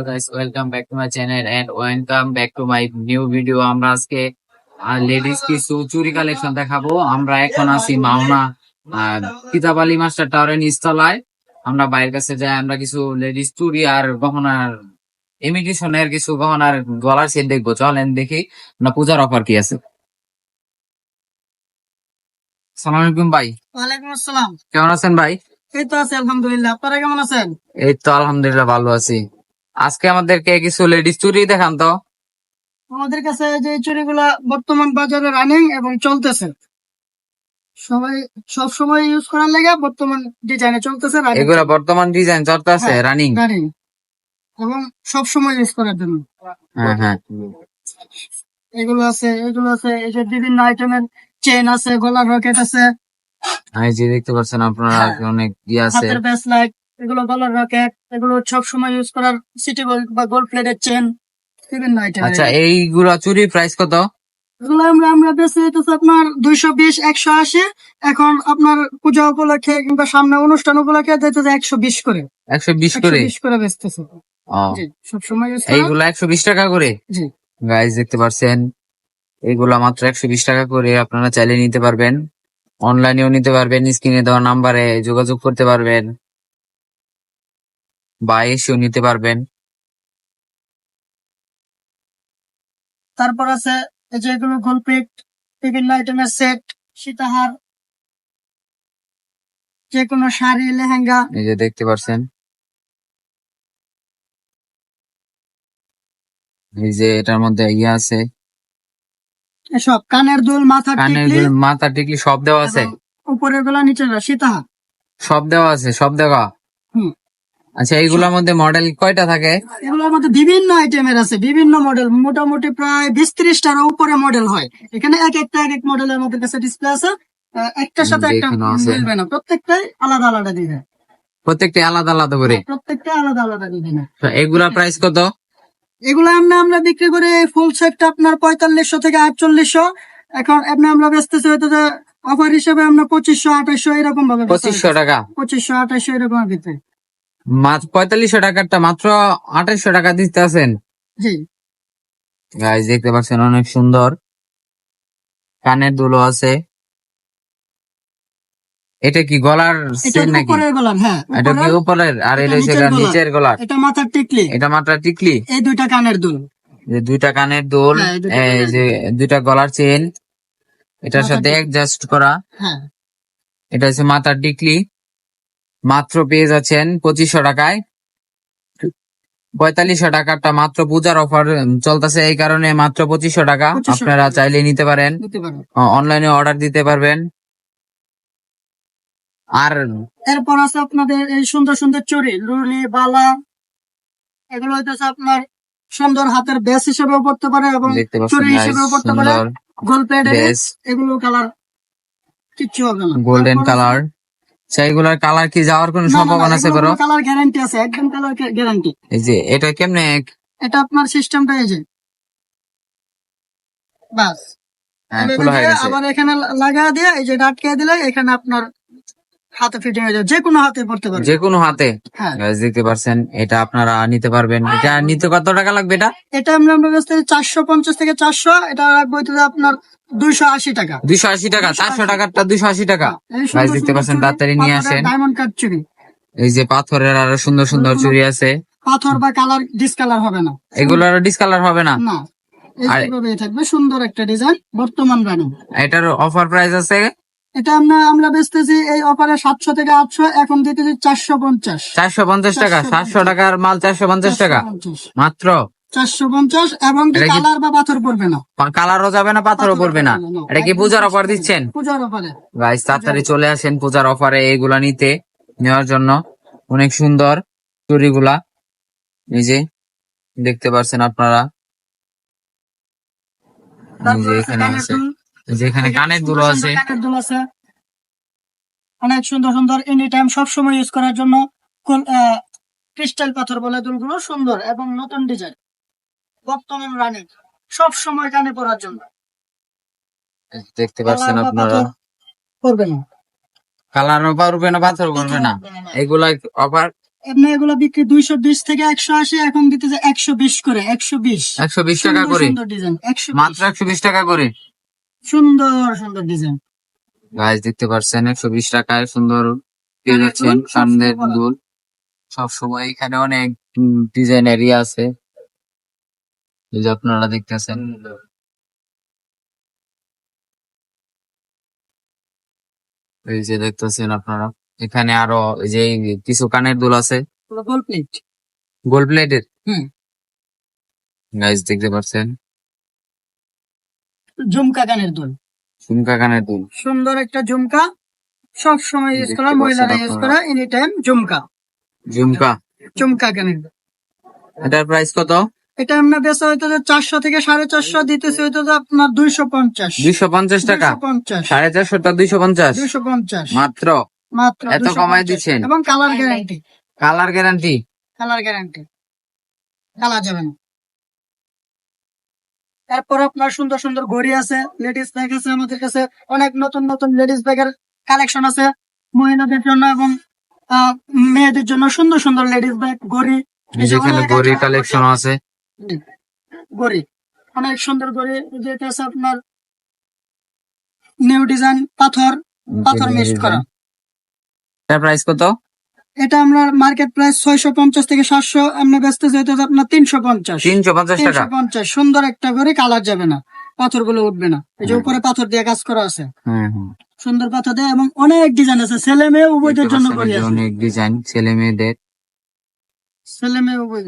Hello guys welcome back to my channel and welcome back to my new video. আমরা আজকে ladies কিছু চুরি collection দেখাবো। আমরা এখন আছি মাওনা কিতাব আলী মাস্টার টাওয়ারের নিচতলায়। আমরা বাইরের কাছে যাই আমরা কিছু লেডিস চুরি আর গহনার ইমিটেশনের কিছু গহনার গলার সেট দেখব। চলেন দেখি না পূজার অফার কি আছে। সালাম আলাইকুম ভাই। ওয়ালাইকুম আসসালাম। কেমন আছেন ভাই? এই তো আছি আলহামদুলিল্লাহ। আপনারা কেমন আছেন? এই তো আলহামদুলিল্লাহ ভালো আছি। আজকে আমাদেরকে কিছু লেডিস চুরি দেখান তো। আমাদের কাছে যে চুড়িগুলা বর্তমান বাজারে রানিং এবং চলতেছে। সবাই সব সময় ইউজ করার লেগে বর্তমান ডিজাইনে চলতেছে এগুলা বর্তমান ডিজাইন চলতেছে হ্যাঁ। রানিং রানিং এবং সব সময় ইউজ করার জন্য। হ্যাঁ হ্যাঁ। এগুলো আছে এগুলো আছে এই যে বিভিন্ন আইটেমের চেন আছে গলার রকেট আছে। এই যে দেখতে পাচ্ছেন আপনারা হ্যাঁ। অনেক ইয়ে আছে। হাতের ব্যাস লাইট এগুলো গলার রকেট এগুলো সব সময় ইউজ করার সিটি গোল্ড বা গোল্ড প্লেটের চেন বিভিন্ন আইটেম আচ্ছা এইগুলা চুরি প্রাইস কত? এগুলো আমরা আমরা বেশি হইতেছে আপনার দুইশো বিশ একশো আশি। এখন আপনার পূজা উপলক্ষে কিংবা সামনে অনুষ্ঠান উপলক্ষে একশো বিশ করে। একশো বিশ একশো করে বিশ করে বেচতেছে। সবসময় এইগুলা একশো বিশ টাকা করে? জি। গাইজ দেখতে পারছেন? এইগুলা মাত্র একশো বিশ টাকা করে আপনারা চাইলে নিতে পারবেন। অনলাইনেও নিতে পারবেন স্ক্রিনে দেওয়া নাম্বারে যোগাযোগ করতে পারবেন। বা এসেও নিতে পারবেন। তারপর আছে এই যে এগুলো গোলপিট বিভিন্ন আইটেমের সেট সীতাহার যে কোনো শাড়ি লেহেঙ্গা। এই যে দেখতে পাচ্ছেন এই যে এটার মধ্যে ইয়ে আছে। এসব কানের দুল মাথা কানের দুল, মাথা টিকলি সব দেওয়া আছে। উপরেরগুলা গুলা সীতাহার। সব দেওয়া আছে সব দেওয়া। আচ্ছা এইগুলোর মধ্যে মডেল কয়টা থাকে? এগুলোর মধ্যে বিভিন্ন আইটেমের আছে বিভিন্ন মডেল মোটামুটি প্রায় বিশ ত্রিশটার উপরে মডেল হয়। এখানে এক একটা এক এক মডেলের আমাদের কাছে ডিসপ্লে আছে একটার সাথে একটা মিলবে না প্রত্যেকটাই আলাদা আলাদা দিবে। প্রত্যেকটা আলাদা আলাদা করে? প্রত্যেকটা আলাদা আলাদা দিবে। না তো এগুলা প্রাইস কত? এগুলো আমরা আমরা বিক্রি করে ফুল সেটটা আপনার পঁয়তাল্লিশশো থেকে আটচল্লিশশো। এখন আপনি আমরা বেচতেছি হয়তো অফার হিসেবে আমরা পঁচিশশো আঠাশশো এরকম ভাবে পঁচিশশো টাকা? পঁচিশশো আঠাশশো এরকম ভিতরে। মাত্র পঁয়তাল্লিশশো টাকারটা মাত্র আঠাশশো টাকা দিতে আছেন। জি। গাইজ দেখতে পাচ্ছেন অনেক সুন্দর। কানের দুলো আছে। এটা কি গলার সেট নাকি? হ্যাঁ এটা কি উপরের, আর এটা হচ্ছে নিচের গলার। এটা মাথার টিকলি। এটা মাত্র টিকলি? এই দুইটা কানের দুল। যে দুইটা কানের দুল হ্যাঁ, এই যে দুইটা গলার চেন এটার সাথে। অ্যাডজাস্ট করা। হ্যাঁ। এটা হচ্ছে মাথার টিকলি। মাত্র পেয়ে যাচ্ছেন পঁচিশশো টাকায়। পঁয়তাল্লিশশো টাকাটা মাত্র পূজার অফার চলতেছে এই কারণে মাত্র পঁচিশশো টাকা। আপনারা চাইলে নিতে পারেন। অনলাইনে অর্ডার দিতে পারবেন। আর এরপর আছে আপনাদের এই সুন্দর সুন্দর চুড়ি লুলি বালা। এগুলো হইতেছে আপনার সুন্দর হাতের বেস হিসেবেও পড়তে পারে এবং guys, হিসেবেও পড়তে পারে। গোল প্লেটের এগুলো কালার কিচ্ছু হবে না। গোল্ডেন কালার সেইগুলোর কালার কি যাওয়ার কোনো সম্ভাবনা আছে বড় কালার গ্যারান্টি আছে একদম কালার গ্যারান্টি এই যে এটা কেমনে এটা আপনার সিস্টেমটা এই যে। বাস। হ্যাঁ, আবার এখানে লাগা দিয়ে এই যে আটকে দিলে এখানে আপনার হাতে ফিটিং হয়ে যাবে যে কোনো হাতে পড়তে পারবে। যে কোনো হাতে। হ্যাঁ। দেখতে পাচ্ছেন এটা আপনারা নিতে পারবেন। এটা নিতে কত টাকা লাগবে এটা? এটা আমরা আমরা থেকে চারশো পঞ্চাশ থেকে চারশো এটা রাখব আপনার দুইশো আশি টাকা। দুইশো আশি টাকা চারশো টাকারটা দুইশো আশি টাকা। এই দেখতে পাচ্ছেন তাড়াতাড়ি নিয়ে আসেন। ডায়মন্ড কাট চুরি এই যে পাথরের আরও সুন্দর সুন্দর চুড়ি আছে। পাথর বা কালার ডিসকালার হবে না। এগুলোর ডিসকালার হবে না? না এইভাবে থাকবে সুন্দর একটা ডিজাইন বর্তমান রানিং এটার অফার প্রাইস আছে এটা আমরা আমরা বেচতেছি এই অফারে সাতশো থেকে আটশো এখন দিতেছি চারশো পঞ্চাশ। চারশো পঞ্চাশ টাকা সাতশো টাকার মাল চারশো পঞ্চাশ টাকা। মাত্র? চারশো পঞ্চাশ এবং কালার বা পাথর পড়বে না? কালারও যাবে না পাথরও পড়বে না। এটা কি পূজার অফার দিচ্ছেন? পূজার অফারে। গাইস তাড়াতাড়ি চলে আসেন পূজার অফারে এগুলা নিতে নেওয়ার জন্য। অনেক সুন্দর চুড়িগুলা। এই যে দেখতে পাচ্ছেন আপনারা। এখানে আছে। এই যে এখানে কানের দুলো আছে। কানের দুল আছে। অনেক সুন্দর সুন্দর এনি টাইম সব সময় ইউজ করার জন্য ক্রিস্টাল পাথর বলে দুলগুলো সুন্দর এবং নতুন ডিজাইন বর্তমান রানিং সব সময় কানে পড়ার জন্য। দেখতে পাচ্ছেন আপনারা। করবে না। কালারও পারবে না পাথর করবে না। এগুলা অফার এমনি এগুলো বিক্রি দুইশো বিশ থেকে একশো আশি এখন দিতেছে একশো বিশ করে একশো বিশ। একশো বিশ টাকা করে। মাত্র একশো বিশ টাকা করে। সুন্দর সুন্দর ডিজাইন গাছ দেখতে পাচ্ছেন একশো বিশ টাকায় সুন্দর পেয়ে যাচ্ছেন দুল, সামনের সবসময় দুল। সব সময় এখানে অনেক ডিজাইন এরিয়া আছে। এই যে আপনারা দেখতেছেন। এই যে দেখতেছেন আপনারা। এখানে আরও এই যে কিছু কানের দুল আছে। গোল প্লেট গোল্ড প্লেটের হুম। গাইজ দেখতে পাচ্ছেন। ঝুমকা গানের দোল। ঝুমকা কানের দুল। সুন্দর একটা ঝুমকা। সব সময় ইউজ করা মহিলারা ইউজ করা এনি টাইম ঝুমকা। ঝুমকা। ঝুমকা গানের দোল। এটার প্রাইস কত? এটা আমরা বেচা হইতো যে চারশো থেকে সাড়ে চারশো দিতেছে হইতো যে আপনার দুইশো পঞ্চাশ। দুইশো পঞ্চাশ টাকা? পঞ্চাশ। সাড়ে চারশোটা দুইশো পঞ্চাশ? দুইশো পঞ্চাশ। মাত্র? মাত্র এত 250 কমায় দিচ্ছেন? এবং colour guarantee. Colour guarantee? Colour guarantee. Colour যাবে না। তারপর আপনার সুন্দর সুন্দর ঘড়ি আছে লেডিস ব্যাগ আছে আমাদের কাছে অনেক নতুন নতুন লেডিস ব্যাগের কালেকশন আছে। মহিলাদের জন্য এবং মেয়েদের জন্য সুন্দর সুন্দর লেডিস ব্যাগ ঘড়ি। যেখানে একটা কালেকশন আছে। ঘড়ি। অনেক সুন্দর ঘড়ি যেটা আছে আপনার নিউ ডিজাইন পাথর পাথর মিক্সড করা। এটার প্রাইস কত? এটা আমরা মার্কেট প্রাইস ছয়শো পঞ্চাশ থেকে সাতশো আমরা ব্যস্ত যেতে আপনার তিনশো পঞ্চাশ। তিনশো পঞ্চাশ তিনশো পঞ্চাশ সুন্দর একটা করে কালার যাবে না পাথরগুলো উঠবে না। এই যে উপরে পাথর দিয়ে কাজ করা আছে। সুন্দর পাথর দেয় এবং অনেক ডিজাইন আছে ছেলে মেয়ে উভয়দের জন্য অনেক ডিজাইন ছেলে মেয়েদের। ছেলে মেয়ে উভয়